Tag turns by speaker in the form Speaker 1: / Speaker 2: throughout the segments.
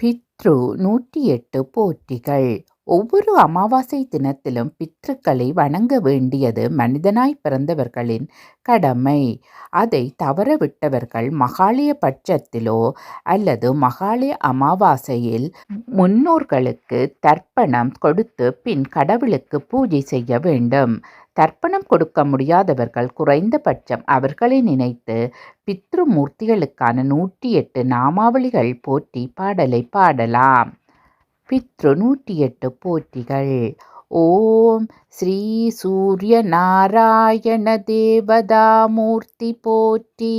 Speaker 1: பித்ரு நூற்றி எட்டு போற்றிகள். ஒவ்வொரு அமாவாசை தினத்திலும் பித்ருக்களை வணங்க வேண்டியது மனிதனாய் பிறந்தவர்களின் கடமை. அதை தவறவிட்டவர்கள் மகாலய பட்சத்திலோ அல்லது மகாலய அமாவாசையில் முன்னோர்களுக்கு தர்ப்பணம் கொடுத்து பின் கடவுளுக்கு பூஜை செய்ய வேண்டும். தர்ப்பணம் கொடுக்க முடியாதவர்கள் குறைந்தபட்சம் அவர்களை நினைத்து பித்ருமூர்த்திகளுக்கான நூற்றி எட்டு நாமாவளிகள் போற்றி பாடலை பாடலாம். பித்ரு நூற்றி எட்டு போற்றிகள் ஓம் ஸ்ரீ சூரிய நாராயண தேவதாமூர்த்தி போற்றி.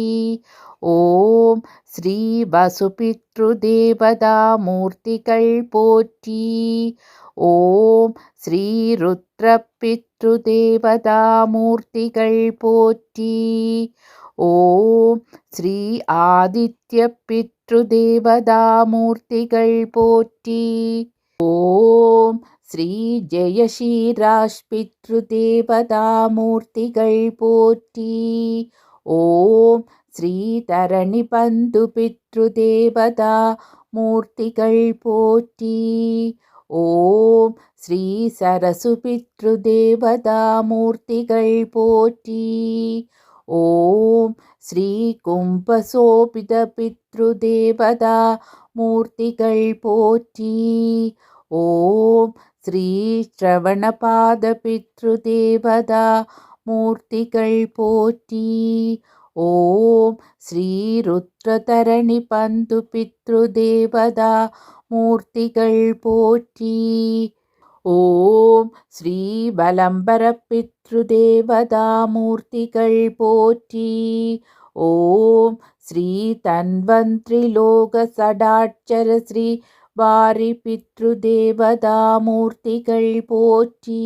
Speaker 1: ஓம் ஸ்ரீ வசுபித்ரு போற்றி. ஓம் ஸ்ரீ ஆதித்ய பித்ருதேவதாமூர்த்திகள் போற்றி. ஓம் ஸ்ரீ ஜெயஸ்ரீராஜ் பித்ருதேவதாமூர்த்திகள் போற்றி. ஓம் ஸ்ரீ தரணி பந்து பித்ருதேவதா மூர்த்திகள் போற்றி. ஓம் ஸ்ரீ சரசு பித்ரு போற்றி. ஓம் ஸ்ரீ கும்பசோபித பித்ரு தேவதா மூர்த்திகள் போற்றி. ஓம் ஸ்ரீ ஸ்ரவணபாத பித்ரு தேவதா மூர்த்திகள் போற்றி. ஓம் ஸ்ரீ ருத்ரதரணி பந்து பித்ரு தேவதா மூர்த்திகள் போற்றி. ஓம் ஸ்ரீ பலம்பர பித்ரு தேவதா மூர்த்திகள் போற்றி. ஓம் ஸ்ரீ தன்வந்திரி லோக சடாட்சர ஸ்ரீ வாரி பித்ரு தேவதா மூர்த்திகள் போற்றி.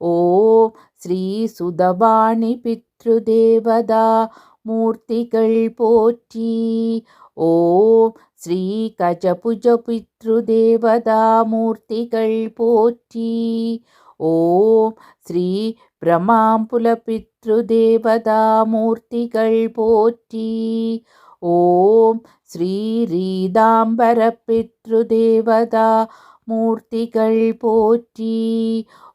Speaker 1: ஓம் ஸ்ரீ சுதவாணி பித்ரு மூர்த்திகள் போற்றி. ஓம் ஸ்ரீ கஜபுஜ பித்ருதேவதா மூர்த்திகள் போற்றி. ஓம் ஸ்ரீ பிரமாம்புல பித்ருதேவதா மூர்த்திகள் போற்றி. ஓம் ஸ்ரீ ரீதாம்பர பித்ருதேவதா மூர்த்திகள் போற்றி.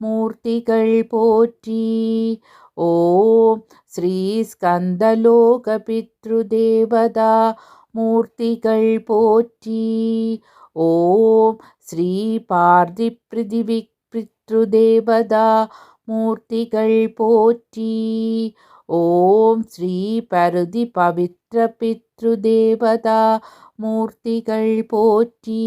Speaker 1: மூர்த்திகள் போற்றி. ஓம் ஸ்ரீ ஸ்கந்தலோக பித்ருதேவதா மூர்த்திகள் போற்றி. ஓம் ஸ்ரீ பார்தி பிருதிவி பித்ருதேவதா மூர்த்திகள் போற்றி. ஓம் ஸ்ரீ பருதி பவித்ர பித்ருதேவதா மூர்த்திகள் போற்றி.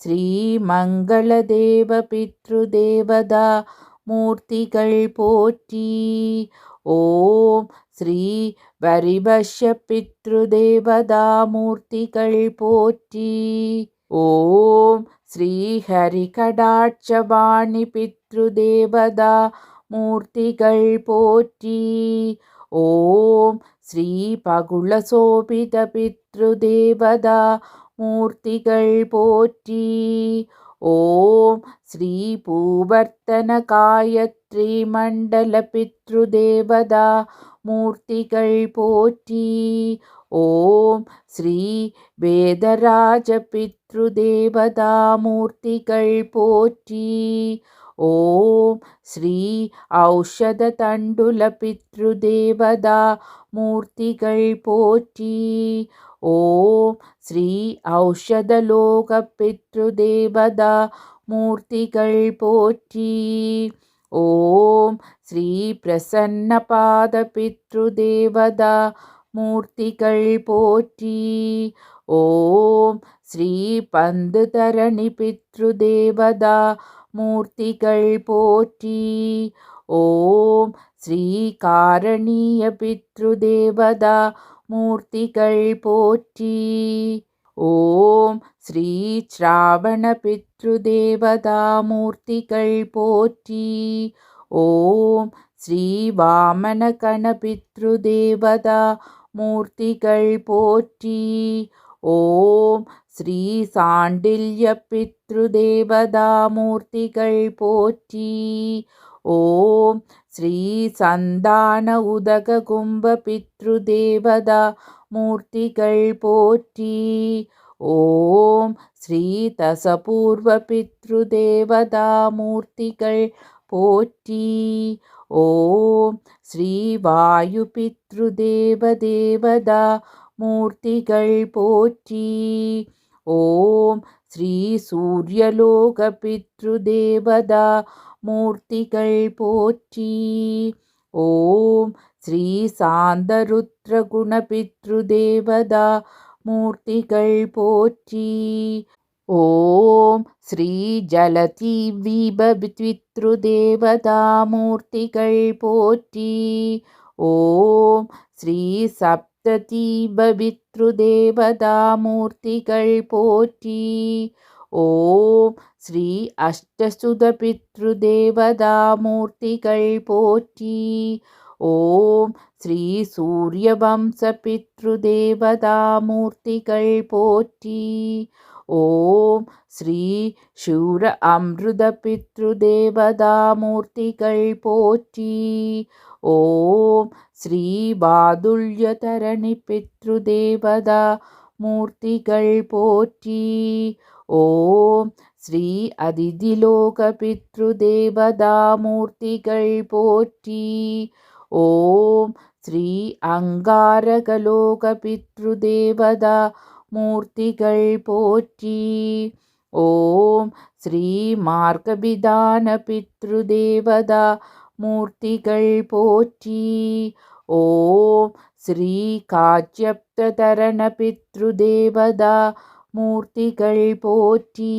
Speaker 1: போற்றி ஓம் ஸ்ரீ மூர்த்திகள் போற்றி ஓம் ஸ்ரீ மங்களதேவ பித்ருதேவதா மூர்த்திகள் போற்றி. ஓம் ஸ்ரீ வரிவஷ்ய பித்ரு மூர்த்திகள் போற்றி. ஓம் ஸ்ரீ ஹரிகடாட்சவாணி பித்ரு தேவதா மூர்த்திகள் போற்றி. ஓம் ஸ்ரீ பகுளசோபித பித்ரு மூர்த்திகள் போற்றி. ஓம் ஸ்ரீ பூவர்த்தன காயத்ரி மண்டல பித்ருதேவதா மூர்த்திகள் போற்றி. ஓம் ஸ்ரீ வேதராஜ பித்ருதேவதா மூர்த்திகள் போற்றி. ஓம் ஸ்ரீ ஔஷத தண்டுல பித்ருதேவதா மூர்த்திகள் போற்றி. ஓம் ஸ்ரீ ஔஷதலோக பித்ருதேவதா மூர்த்திகள் போற்றி. ஓம் ஸ்ரீ பிரசன்னபாத பித்ருதேவதா மூர்த்திகள் போற்றி. ஓம் ஸ்ரீ பந்து தரணி பித்ருதேவதா மூர்த்திகள் போற்றி. ஓம் ஸ்ரீ காரணீய பித்ருதேவதா மூர்த்திகள் போற்றி. ஓம் ஸ்ரீ ஸ்ராவண பித்ருதேவதா மூர்த்திகள் போற்றி. ஓம் ஸ்ரீ வாமன கணபித்ருதேவதா மூர்த்திகள் போற்றி. ஓம் ஸ்ரீ சாண்டில்ய பித்ருதேவதா மூர்த்திகள் போற்றி. ஓம் ஸ்ரீ சந்தான உதக கும்ப பித்ருதேவதா மூர்த்திகள் போற்றி. ஓம் ஸ்ரீ தசபூர்வ பித்ருதேவதா மூர்த்திகள் போற்றி. ஓம் ஸ்ரீ வாயு பித்ருதேவதேவதா மூர்த்திகள் போற்றி. ஓம் ஸ்ரீ சூரியலோக பித்ருதேவதா மூர்த்திகள் போற்றி. ஓம் ஸ்ரீ சாந்தருத்ரகுண பித்ருதேவதா மூர்த்திகள் போற்றி. ஓம் ஸ்ரீ ஜலதி விபத்வித்ருதேவதா மூர்த்திகள் போற்றி. ஓம் ஸ்ரீ சப்ததீபவித்ருதேவதா மூர்த்திகள் போற்றி. ஓம் ஸ்ரீ அஷ்டசுத பித்ருதேவதா போற்றி. ஓம் ஸ்ரீ சூரியவம்ச பித்ருதேவதா மூர்த்திகள் போற்றி. ஓம் ஸ்ரீ சூர அமிர்த பித்ருதேவதாமூர்த்திகள் போற்றி. ஓம் ஸ்ரீ பாதுல்யதரணி பித்ருதேவதா மூர்த்திகள் போற்றி. ஓம் ஸ்ரீ அதிதிலோக பித்ருதேவதா போற்றி. ஓம் ஸ்ரீ அங்காரகலோக பித்ருதேவதா மூர்த்திகள் போற்றி. ஓம் ஸ்ரீ மார்கபிதான பித்ருதேவதா மூர்த்திகள் போற்றி. ஓம் ஸ்ரீ காச்சியப்தரண பித்ருதேவதா மூர்த்திகள் போற்றி.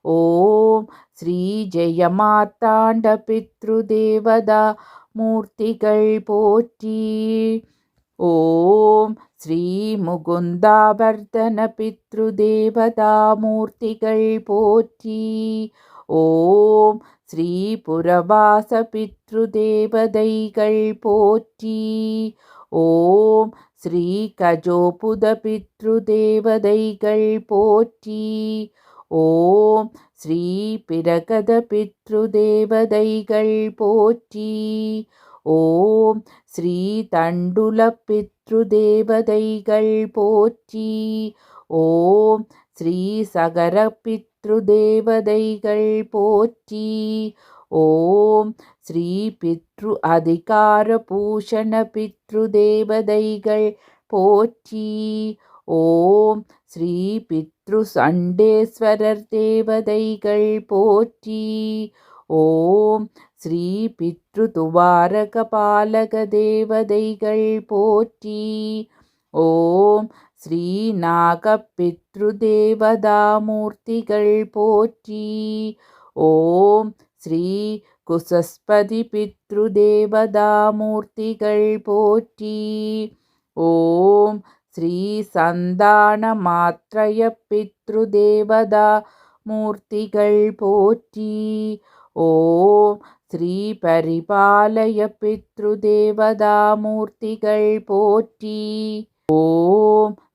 Speaker 1: ஓம் ஸ்ரீ ஜெயமார்த்தாண்ட பித்ருதேவதா மூர்த்திகள் போற்றி. ஓம் ஸ்ரீ முகுந்தாவர்தன பித்ருதேவதா மூர்த்திகள் போற்றி. ஓம் ஸ்ரீபுரவாச பித்ருதேவதைகள் போற்றி. ஓம் ஸ்ரீ கஜோபுத பித்ருதேவதைகள் போற்றி. ஓம் ஸ்ரீ பிரகத பித்ருதேவதைகள் போற்றி. ஓம் ஸ்ரீ தண்டுல பித்ருதேவதைகள் போற்றி. ஓம் ஸ்ரீ சகர பித்ரு பித்ருதேவதைகள் போற்றி. ஓம் ஸ்ரீ பித்ரு அதிகார பூஷண பித்ருதேவதைகள் போற்றி. ஓம் ஸ்ரீ பித்ரு சண்டேஸ்வரர் தேவதைகள் போற்றி. ஓம் ஸ்ரீ பித்ரு துவாரக பாலக தேவதைகள் போற்றி. ஓம் ஸ்ரீ நாக போற்றி. ஓம் ஸ்ரீ குசஸ்பதி பித்ருதேவதாமூர்த்திகள் போற்றி. ஓம் ஸ்ரீ சந்தான மாத்திரய பித்ருதேவதா மூர்த்திகள் போற்றி. ஓம் ஸ்ரீ பரிபாலய பித்ருதேவதா மூர்த்திகள் போற்றி. ஓம்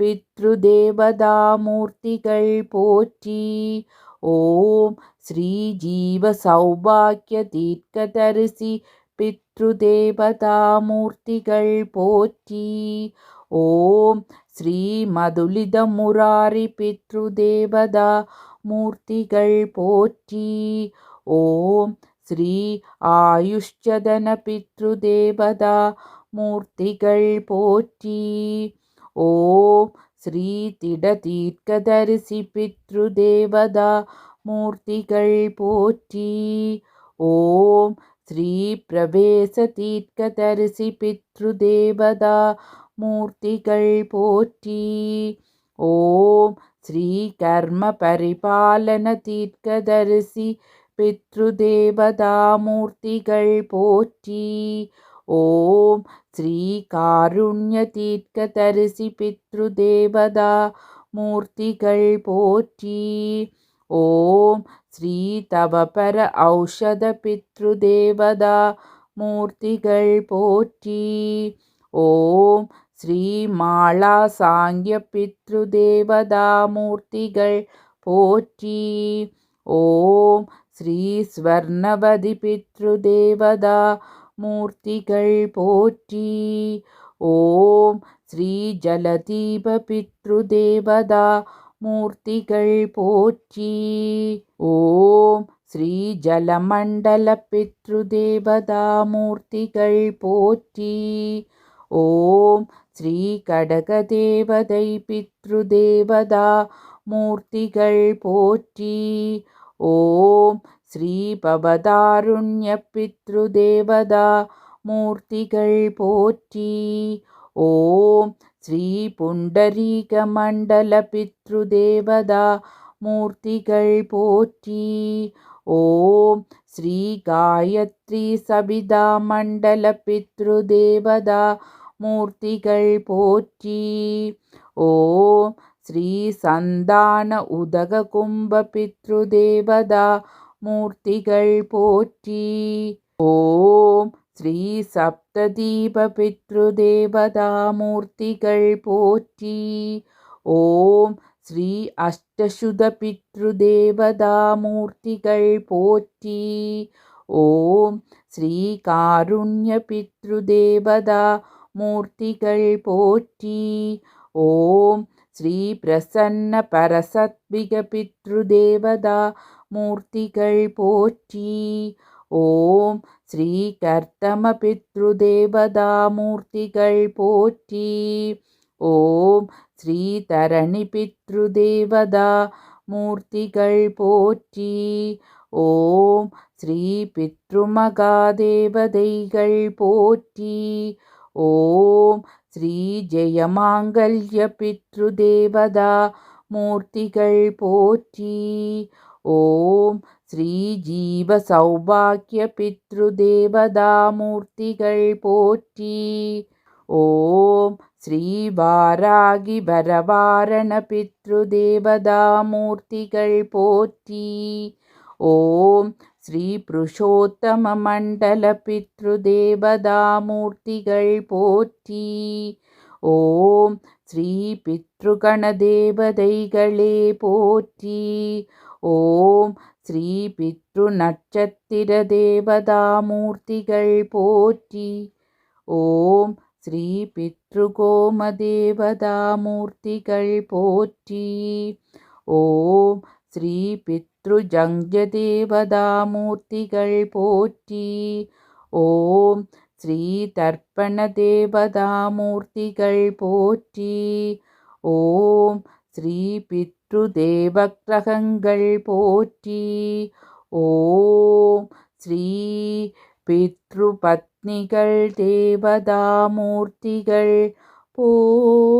Speaker 1: பித்ருதேவதாமூர்த்திகள் போற்றி. ஓம் ஸ்ரீ ஜீவ சௌபாக்கிய தீர்க்கதரிசி பித்ருதேவதாமூர்த்திகள் போற்றி. ஓம் ஸ்ரீ மதுலித முராரி பித்ருதேவதா மூர்த்திகள் போற்றி. ஓம் ஸ்ரீ ஆயுஷ்சதன பித்ருதேவதா மூர்த்திகள் போற்றி. ஓம் ஸ்ரீ திடதீர்க்கதரிசி பித்ருதேவதா மூர்த்திகள் போற்றி. ஓம் ஸ்ரீ பிரவேச தீர்க்கதரிசி பித்ருதேவதா மூர்த்திகள் போற்றி. ஓம் ஸ்ரீ கர்ம பரிபாலன தீர்க்கதரிசி பித்ருதேவதா மூர்த்திகள் போற்றி. ஓம் ஸ்ரீ காருண்ய தீர்க்கதரிசி பித்ருதேவதா மூர்த்திகள் போற்றி. ஓம் ஸ்ரீ தவபர ஔஷத பித்ருதேவதா மூர்த்திகள் போற்றி. ஓம் ஸ்ரீ மாலா சாங்கிய பித்ருதேவதா மூர்த்திகள் போற்றி. ஓம் ஸ்ரீ ஸ்வர்ணவதி பித்ருதேவதா மூர்த்திகள் போற்றி. ஓம் ஸ்ரீ ஜலதீப பித்ருதேவதா மூர்த்திகள் போற்றி. ஓம் ஸ்ரீ ஜலமண்டல பித்ருதேவதா மூர்த்திகள் போற்றி. ஓம் ஸ்ரீ கடகதேவதை பித்ருதேவதா மூர்த்திகள் போற்றி. ஓம் ஸ்ரீ பித்ருதேவதா மூர்த்திகள் போற்றி. ஓம் ஸ்ரீ புண்டரீக மண்டல பித்ருதேவதா மூர்த்திகள் போற்றி. ஓம் ஸ்ரீ காயத்ரி சபிதா மண்டல பித்ருதேவதா மூர்த்திகள் போற்றி. ஓம் ஸ்ரீ சந்தான உதக கும்ப பித்ருதேவதா மூர்த்திகள் போற்றி. ஓம் ஸ்ரீ சப்ததீப பித்ருதேவதா மூர்த்திகள் போற்றி. ஓம் ஸ்ரீ அஷ்டசுத பித்ருதேவதா மூர்த்திகள் போற்றி. ஓம் ஸ்ரீ காருண்ய பித்ருதேவதா மூர்த்திகள் போற்றி. ஓம் ஸ்ரீ பிரசன்ன பரசத்விக பித்ருதேவதா மூர்த்திகள் போற்றி. ஓம் ஸ்ரீ கர்த்தம பித்ருதேவதா மூர்த்திகள் போற்றி. ஓம் ஸ்ரீ தரணி பித்ருதேவதா மூர்த்திகள் போற்றி. ஓம் ஸ்ரீ பித்ருமகாதேவதைகள் போற்றி. ஓம் ஸ்ரீ ஜெயமாங்கல்ய பித்ருதேவதா மூர்த்திகள் போற்றி. ஓம் ஸ்ரீ ஜீவ சௌபாக்கிய பித்ருதேவதா மூர்த்திகள் போற்றி. ஓம் ஸ்ரீ வாராகி வரவாரண பித்ருதேவதா மூர்த்திகள் போற்றி. ஓம் ஸ்ரீ புருஷோத்தம மண்டல பித்ருதேவதா மூர்த்திகள் போற்றி. ஓம் ஸ்ரீ பித்ருகண தேவதைகளே போற்றி. ஓம் ஸ்ரீ பித்ரு நட்சத்திர தேவதாமூர்த்திகள் போற்றி. ஓம் ஸ்ரீ பித்ருகோம தேவதா மூர்த்திகள் போற்றி. ஓம் ஸ்ரீ பித்ருஜங்ஜதேவதா மூர்த்திகள் போற்றி. ஓம் ஸ்ரீ தர்ப்பண தேவதாமூர்த்திகள் போற்றி. ஓம் ஸ்ரீ பித்ரு தேவக்கிரகங்கள் போற்றி. ஓம் ஸ்ரீ பித்ரு பத்னிகள் தேவதா போற்றி.